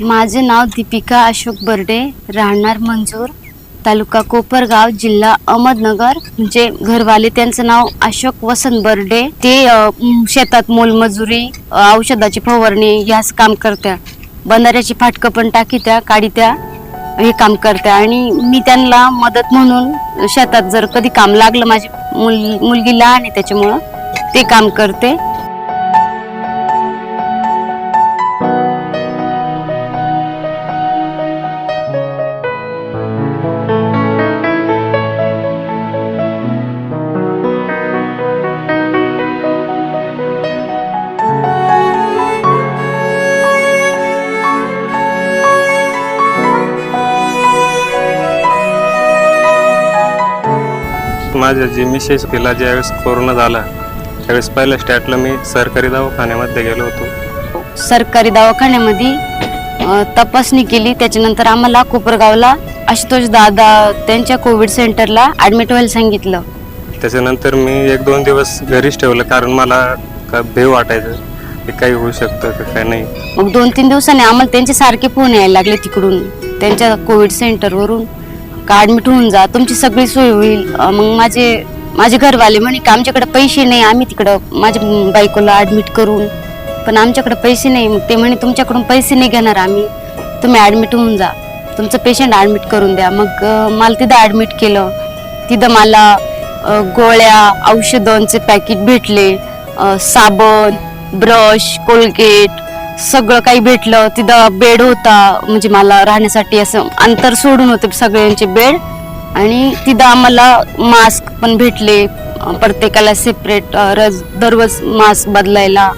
माझे नाव दीपिका अशोक बर्डे राहणार मंजूर तालुका कोपरगाव जिल्हा अहमदनगर. म्हणजे घरवाले त्यांचं नाव अशोक वसंत बर्डे. ते शेतात मोलमजुरी औषधाची फवारणी ह्याच काम करत्या. बंधाऱ्याची फाटकं पण टाकीत्या काढीत्या हे काम करत्या. आणि मी त्यांना मदत म्हणून शेतात जर कधी काम लागलं माझी मुल मुलगी लहान आहे त्याच्यामुळं ते काम करते. माझ्या जी मिसेस तिला ज्यावेळेस कोरोना झाला त्यावेळेस पहिल्या स्टॅटला मी सरकारी दवाखान्यामध्ये गेलो होतो. सरकारी दवाखान्यामध्ये अ, तपासणी केली. त्याच्यानंतर आम्हाला कोपरगावला आशुतोष दादा त्यांच्या कोविड सेंटरला ऍडमिट व्हायला सांगितलं. त्याच्यानंतर मी एक दोन दिवस घरीच ठेवलं कारण मला का भेव वाटायचं की काही होऊ शकतं का काय नाही. मग दोन तीन दिवसांनी आम्हाला त्यांचे सारखे फोन यायला लागले तिकडून त्यांच्या कोविड सेंटरवरून. का ॲडमिट होऊन जा तुमची सगळी सोय होईल. मग माझे माझे घरवाले म्हणे की आमच्याकडे पैसे नाही आम्ही तिकडं माझ्या बायकोला ॲडमिट करून पण आमच्याकडे पैसे नाही. मग ते म्हणे तुमच्याकडून पैसे नाही घेणार आम्ही. तुम्ही ॲडमिट होऊन जा. तुमचं पेशंट ॲडमिट करून द्या. मग मला तिथं ॲडमिट केलं. तिथं मला गोळ्या औषधांचे पॅकेट भेटले. साबण ब्रश कोलगेट सगळं काही भेटलं तिथं बेड होता म्हणजे मला राहण्यासाठी असं अंतर सोडून होते सगळ्यांचे बेड. आणि तिथं आम्हाला मास्क पण भेटले. प्रत्येकाला सेपरेट दररोज मास्क बदलायला.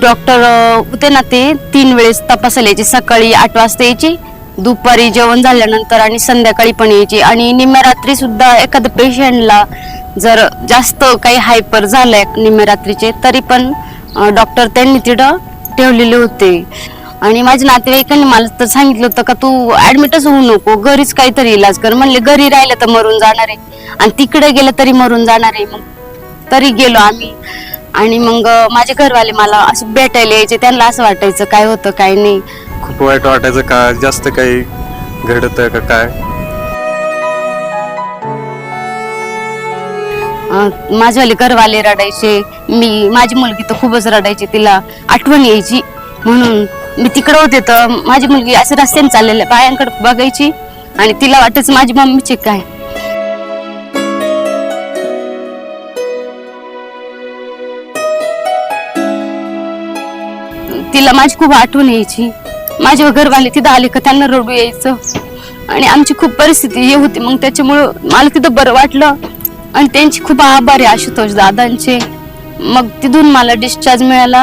डॉक्टर होते ना ते तीन वेळेस तपासायला यायचे. सकाळी आठ वाजता यायचे दुपारी जेवण झाल्यानंतर आणि संध्याकाळी पण यायचे. आणि निम्या रात्री सुद्धा एखाद्या पेशंटला जर जास्त काही हायपर झालंय निम्या रात्रीचे तरी पण डॉक्टर त्यांनी तिथं ठेवलेले होते. आणि माझ्या नातेवाईकांनी मला तर सांगितलं होतं का तू ऍडमिटच होऊ नको घरीच काहीतरी इलाज कर. म्हणले घरी राहिलं तर मरून जाणार आहे. आणि तिकडे गेलं तरी मरून जाणार आहे. मग तरी गेलो आम्ही. आणि मग माझे घरवाले मला असे भेटायला यायचे. त्यांना असं वाटायचं काय होतं काय नाही. खूप वाईट वाटायचं का? जास्त काही घडतं का काय? माझेवाले घरवाले रडायचे. मी माझी मुलगी तर खूपच रडायची तिला आठवण यायची. म्हणून मी तिकडं होते तर माझी मुलगी असं रस्त्याने चाललेल्या बायांकडे बघायची. आणि तिला वाटायचं माझी मम्मीचे काय. तिला माझी खूप आठवण यायची. माझे घरवाले तिथं आले का त्यांना रडू यायचं. आणि आमची खूप परिस्थिती हे होती. मग त्याच्यामुळं मला तिथं बरं वाटलं. आणि त्यांची खूप आभारी आहे आशुतोष दादांचे. मग तिथून मला डिस्चार्ज मिळाला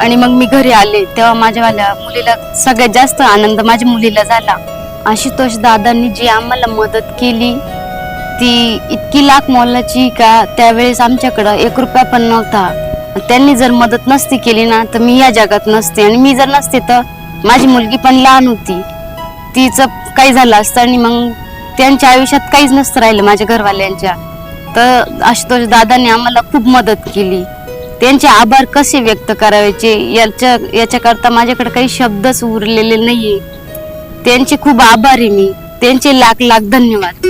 आणि मग मी घरी आले. तेव्हा माझ्यावाल्या मुलीला सगळ्यात जास्त आनंद माझ्या मुलीला झाला. आशुतोष दादांनी जी आम्हाला मदत केली ती इतकी लाख मोलाची का त्यावेळेस आमच्याकडं एक रुपया पण नव्हता. त्यांनी जर मदत नसती केली ना तर मी या जगात नसते. आणि मी जर नसते तर माझी मुलगी पण लहान होती. तिचं काही झालं असतं आणि मग त्यांच्या आयुष्यात काहीच नसतं राहिलं माझ्या घरवाल्यांच्या. तर आशुतोष दादांनी आम्हाला खूप मदत केली. त्यांचे आभार कसे व्यक्त करायचे? याच्या याच्याकरता माझ्याकडे काही शब्दच उरलेले नाहीये. त्यांचे खूप आभार आहे मी. त्यांचे लाख लाख धन्यवाद.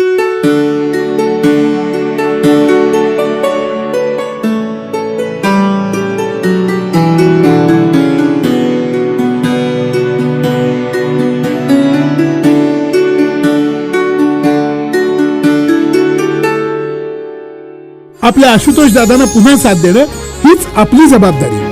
आपल्या आशुतोष दादांना पुन्हा साथ देणं हीच आपली जबाबदारी.